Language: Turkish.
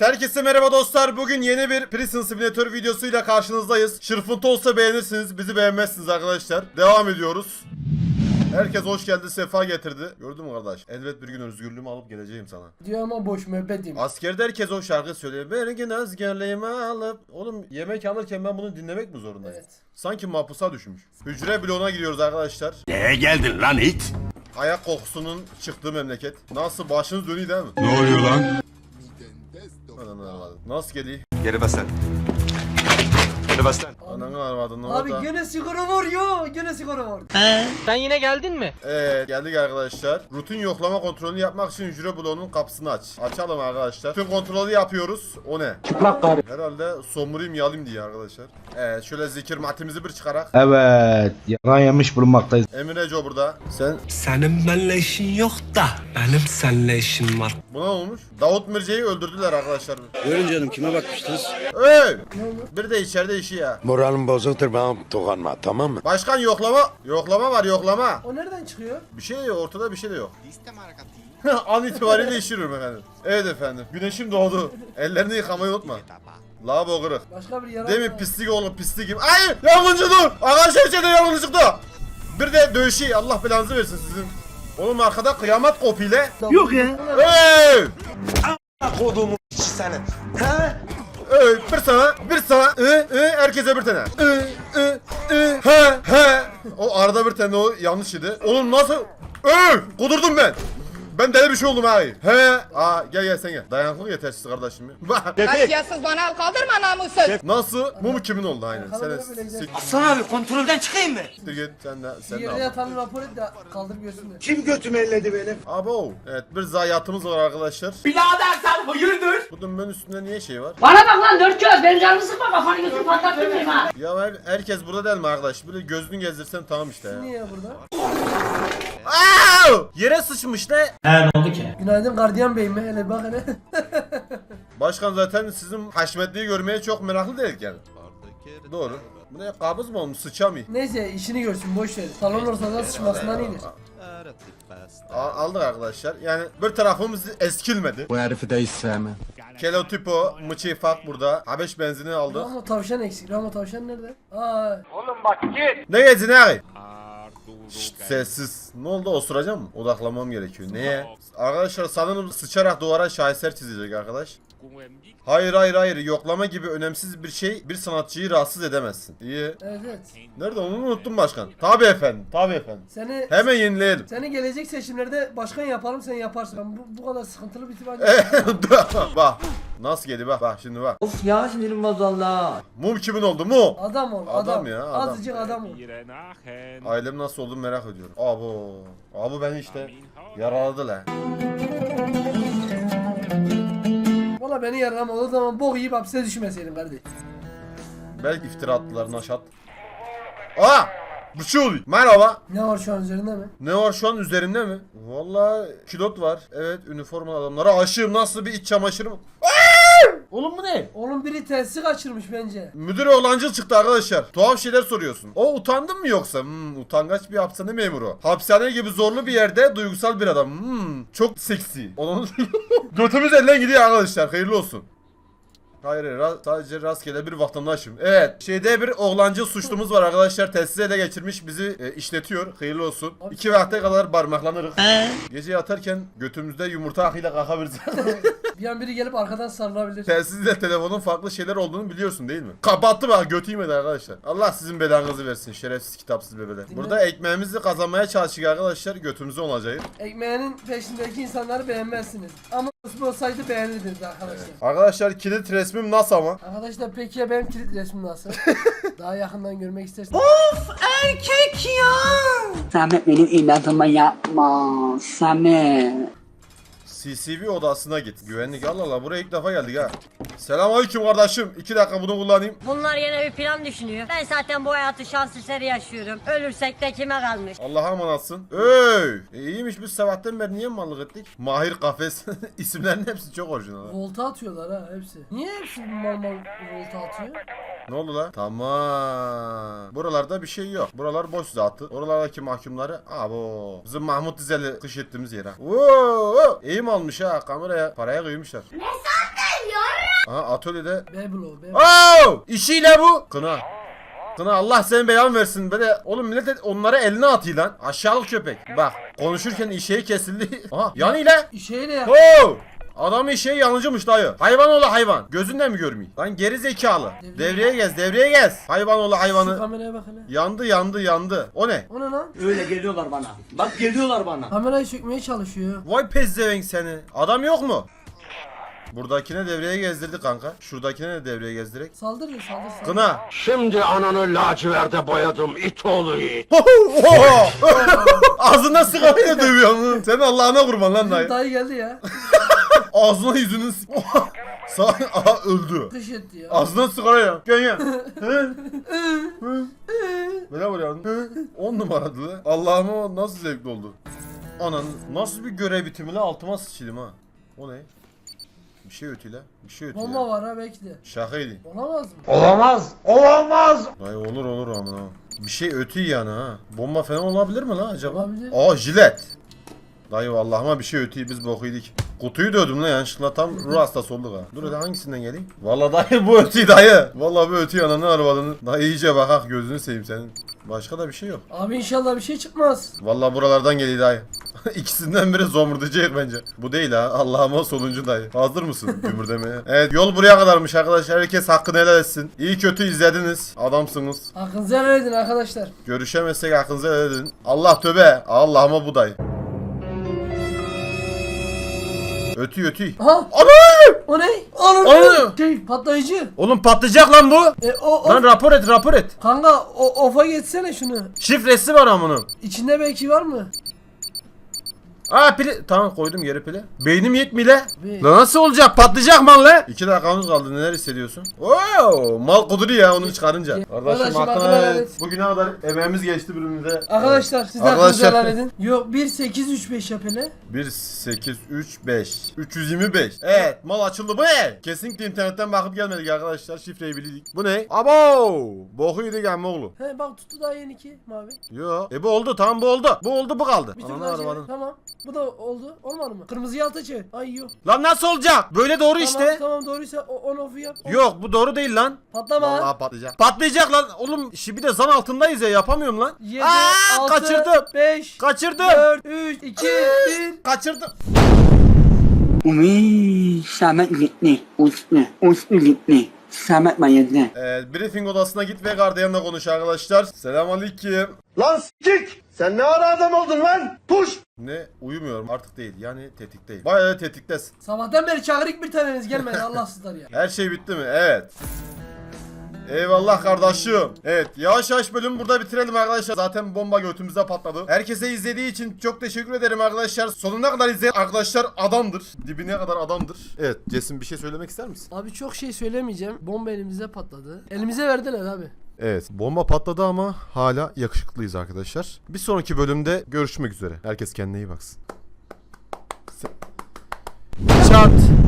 Herkese merhaba dostlar. Bugün yeni bir Prison Simulator videosuyla karşınızdayız. Şırfıntı olsa beğenirsiniz, bizi beğenmezsiniz arkadaşlar. Devam ediyoruz. Herkes hoş geldi, sefa getirdi. Gördün mü kardeş? Elbet bir gün özgürlüğümü alıp geleceğim sana. Diyor ama boş müebbet diyeyim. Askerde herkes o şarkı söylüyor. Bir gün özgürlüğümü alıp... Oğlum yemek alırken ben bunu dinlemek mi zorundayım? Evet. Sanki mahpusa düşmüş. Hücre bloğuna gidiyoruz arkadaşlar. Neye geldin lan it? Ayak kokusunun çıktığı memleket. Nasıl başınız dönüyor değil mi? Ne oluyor lan? Ananı avradın. Nasıl geliyor? Geri bas lan. Geri bas lan. Ananı avradın. Abi orada. gene sigara var ya. Gene sigara var. Sen yine geldin mi? Evet geldik arkadaşlar. Rutin yoklama kontrolünü yapmak için hücre bloğunun kapısını aç. Açalım arkadaşlar. Tüm kontrolü yapıyoruz. O ne? Çıplak karı. Herhalde somurayım yalayım diye arkadaşlar. Evet şöyle zikir matimizi bir çıkarak. Evet, yalan yemiş bulunmaktayız. Emir Eco burada. Sen Senin benimle işin yok da benim seninle işim var. buna ne olmuş? Davut Mirce'yi öldürdüler arkadaşlar. Buyurun canım kime bakmıştınız? Hey! Bir de içeride işi ya. Moralim bozuktur bana dokunma tamam mı? Başkan yoklama. Yoklama var yoklama. O nereden çıkıyor? Bir şey yok ortada bir şey de yok. An itibariyle işiyorum efendim. Evet efendim. Güneşim doğdu. Ellerini yıkamayı unutma. Lavabo kırık. Başka bir yara. Değil mi pislik oğlum pislik gibi. Ay yangıncı dur. Arkadaşlar içeride yangıncı çıktı. Bir de dövüşü Allah belanızı versin sizin. Oğlum arkada kıyamet kopile. Yok ya. Hey! Kodumun seni. Hey! Bir sana, bir sana. Ee, ee, herkese bir tane. Ee, ee, ee, he, he. O arada bir tane o yanlış idi. Oğlum nasıl? Ee, kudurdum ben. Ben deli bir şey oldum abi. He. Aa gel gel sen gel. Dayanıklılık yetersiz kardeşim. Bak. Kasiyatsız bana el kaldırma namussuz. Nasıl? Mum kimin oldu aynen. Sen siktir Aslan abi kontrolden çıkayım mı? git. Sen de sen de. Yerde al. yatanı rapor et de kaldır görsünler. Kim götümü elledi benim? Abo. Evet bir zayiatımız var arkadaşlar. Birader sen hayırdır? Bu dümbün üstünde niye şey var? Bana bak lan dört göz benim canımı sıkma kafanı götürüp patlattırmayayım ha. Ya her, herkes burada değil mi arkadaş? Böyle gözünü gezdirsen tamam işte ya. Niye burada? Aa! Yere sıçmış ne? Günaydın gardiyan bey mi? Hele bak hele. Başkan zaten sizin haşmetliği görmeye çok meraklı değil yani. Doğru. Bu ne kabız mı olmuş sıçamıyor. Neyse işini görsün boş ver. Salon ortasında sıçmasından iyidir. A- aldık arkadaşlar. Yani bir tarafımız eskilmedi. Bu herifi de hiç sevmem. Kelotipo, Mıçifak burada. Habeş benzini aldık. Ramo tavşan eksik. Ramo tavşan nerede? Aa. Ne gezin abi? Şşt sessiz. Ne oldu osuracağım mı? Odaklamam gerekiyor. Neye? Arkadaşlar sanırım sıçarak duvara şaheser çizecek arkadaş. Hayır hayır hayır yoklama gibi önemsiz bir şey bir sanatçıyı rahatsız edemezsin. İyi. Evet. Nerede onu unuttum başkan. Tabi efendim tabi efendim. Seni Hemen yenileyelim. seni gelecek seçimlerde başkan yaparım sen yaparsın. Ben bu, bu kadar sıkıntılı bir tip bak. Nasıl geliyor bak bak şimdi bak. Of ya sinirim bozuldu. Mum kimin oldu mu? Adam ol Adam adam. ya, adam. Azıcık adam ol. Ailem nasıl olduğunu merak ediyorum. Abo. Abi beni işte yaraladı lan. Valla beni o zaman bok yiyip hapse düşmeseydin kardeş. Belki iftira attılar naşat. Aa! Bir şey oluyor. Merhaba. Ne var şu an üzerinde mi? Ne var şu an üzerimde mi? Vallahi kilot var. Evet üniforma adamlara aşığım. Nasıl bir iç çamaşırı mı? Oğlum bu ne? Oğlum biri telsiz kaçırmış bence. Müdür oğlancıl çıktı arkadaşlar. Tuhaf şeyler soruyorsun. O utandın mı yoksa? Hmm, utangaç bir hapishane memuru. Hapishane gibi zorlu bir yerde duygusal bir adam. Hmm, çok seksi. Onun götümüz elden gidiyor arkadaşlar. Hayırlı olsun. Hayır, hayır ra- sadece rastgele bir vatandaşım. Evet, şeyde bir oğlancı suçlumuz var arkadaşlar. Telsiz ele geçirmiş, bizi e, işletiyor. Hayırlı olsun. İki vakte kadar parmaklanırız. Gece yatarken götümüzde yumurta akıyla kalkabiliriz. Bir an biri gelip arkadan sarılabilir. Telsizle telefonun farklı şeyler olduğunu biliyorsun değil mi? Kapattı bak götü yemedi arkadaşlar. Allah sizin belanızı versin şerefsiz kitapsız bebeler. Burada ekmeğimizi kazanmaya çalıştık arkadaşlar götümüzü olacak. Ekmeğinin peşindeki insanları beğenmezsiniz. Ama nasıl olsaydı beğenirdiniz arkadaşlar. Arkadaşlar kilit resmim nasıl ama? Arkadaşlar peki ya benim kilit resmim nasıl? Daha yakından görmek isterseniz. Samet benim inadıma yapma. Samet. CCV odasına git. Güvenlik Allah Allah buraya ilk defa geldik ha. Selamünaleyküm kardeşim. İki dakika bunu kullanayım. Bunlar yine bir plan düşünüyor. Ben zaten bu hayatı şans eseri yaşıyorum. Ölürsek de kime kalmış? Allah'a emanatsın. Ey! E, iyiymiş biz sabahtan beri niye mallık ettik? Mahir Kafes. İsimlerin hepsi çok orijinal. ha. Volta atıyorlar ha hepsi. Niye hepsi mal mal volta atıyor? Ne oldu lan? Tamam. Buralarda bir şey yok. Buralar boş zatı. Oralardaki mahkumları abo. Bizim Mahmut Dizeli kış ettiğimiz yer ha. Oo, iyi mi olmuş ha kameraya? Paraya koymuşlar. Ne sandın ya? Aha atölyede. Beblo, Beblo. Oo! İşiyle bu. Kına. Kına Allah senin belanı versin. Böyle oğlum millet de onları eline atıyor lan. Aşağılık köpek. Bak konuşurken işeği kesildi. Aha yanıyla. Şeyle yap. Oo! Adam işeği yanıcımış dayı. Hayvan oğlu hayvan. Gözünle mi görmüyor? Lan geri zekalı. Devreye gez, devreye gez. Hayvan oğlu Şu hayvanı. kameraya bak hele. Yandı yandı yandı. O ne? O ne lan? Öyle geliyorlar bana. Bak geliyorlar bana. Kamerayı sökmeye çalışıyor. Vay pezzevenk seni. Adam yok mu? Buradakine devreye gezdirdi kanka. Şuradakine de devreye gezdirek. Saldır ya saldır saldır. Kına. Şimdi ananı laciverde boyadım it oğlu it. Oho! Ağzına sigarayla dövüyor. Sen Allah'ına kurban lan dayı. Dayı geldi ya. Ağzına yüzünü s- Sağ aha öldü. Kış etti ya. Ağzına sigara ya. Gel gel. Hı? Hı? Böyle vuruyor. Hı? On numaradı lan. Allah'ım o nasıl zevkli oldu. Anan nasıl bir görev bitimi lan altıma sıçayım ha. O ne? Bir şey ötüyle. Bir şey ötüyle. Bomba var ha belki de. Şakaydı. Olamaz mı? Olamaz. Olamaz. Dayı olur olur amına. Bir şey ötü yani ha. Bomba falan olabilir mi lan acaba? Olabilir. Aa jilet. Dayı vallahıma bir şey ötüyü biz bokuydik. Kutuyu da ödüm lan yanlışlıkla tam ruh hastası olduk ha. Dur hadi hangisinden geleyim? Vallahi dayı bu ötüyü dayı. Vallahi bu ötüyü ananı arabanın. Dayı iyice bakak gözünü seveyim senin. Başka da bir şey yok. Abi inşallah bir şey çıkmaz. Vallahi buralardan geliyor dayı. İkisinden biri zomurdayacak bence. Bu değil ha. Allah'ıma sonuncu dayı. Hazır mısın gümürdemeye? Evet yol buraya kadarmış arkadaşlar. Herkes hakkını helal etsin. İyi kötü izlediniz. Adamsınız. Hakkınızı helal edin arkadaşlar. Görüşemezsek hakkınızı helal edin. Allah töbe. Allah'ıma bu dayı. Ötü ötü. Aha! Ana! O ne? Anam! Ana! Şey patlayıcı. Oğlum patlayacak lan bu. E o, o Lan rapor et rapor et. Kanka o ofa geçsene şunu. Şifresi var amının. İçinde belki var mı? Aa pili. Tamam koydum geri pili. Beynim yetmiyor la. La nasıl olacak? Patlayacak mal la. İki dakikamız kaldı. Neler hissediyorsun? Oo, mal kuduru ya onu çıkarınca. Kardeşim Kardeşim, hakkını hakkını helal et. Bugüne kadar emeğimiz geçti bölümümüze. Arkadaşlar siz de hakkınızı Arkadaşlar. helal edin. Yok 1 8 3 5 yap hele. 1 8 3 5 325. Evet mal açıldı bu ne? Kesinlikle internetten bakıp gelmedik arkadaşlar. Şifreyi bildik. Bu ne? Abo! Boku yedik amma oğlu. He bak tuttu daha yeni ki mavi. Yo. E bu oldu tamam bu oldu. Bu oldu bu kaldı. Bir tur Ananı daha çevir. arabanın. Tamam. Bu da oldu. Olmadı mı? Kırmızıyı alta çevir. Ay yok. Lan nasıl olacak? Böyle doğru Tamam işte. tamam doğruysa o- on off'u yap. On- Yok bu doğru değil lan. Patlama. Vallahi patlayacak. Patlayacak lan. Oğlum şi bir de zan altındayız ya yapamıyorum lan. 7 Aa, 6 kaçırdım. 5 Kaçırdım. 4 3 2 1 Kaçırdım. Umi, Samet gitti. Uslu, uslu gitti. Samet bayıldı. Evet, briefing odasına git ve gardiyanla konuş arkadaşlar. Selamünaleyküm. Lan s**k! Sen ne ara adam oldun lan? Puş! Ne? Uyumuyorum artık değil. Yani tetikteyim. Bayağı tetiktesin. Sabahtan beri çağırık bir taneniz gelmedi Allahsızlar ya. Her şey bitti mi? Evet. Eyvallah kardeşim. Evet yavaş yavaş bölümü burada bitirelim arkadaşlar. Zaten bomba götümüze patladı. Herkese izlediği için çok teşekkür ederim arkadaşlar. Sonuna kadar izleyen arkadaşlar adamdır. Dibine kadar adamdır. Evet Cesim bir şey söylemek ister misin? Abi çok şey söylemeyeceğim. Bomba elimize patladı. Elimize verdiler abi. Evet bomba patladı ama hala yakışıklıyız arkadaşlar. Bir sonraki bölümde görüşmek üzere. Herkes kendine iyi baksın. Se- Çat.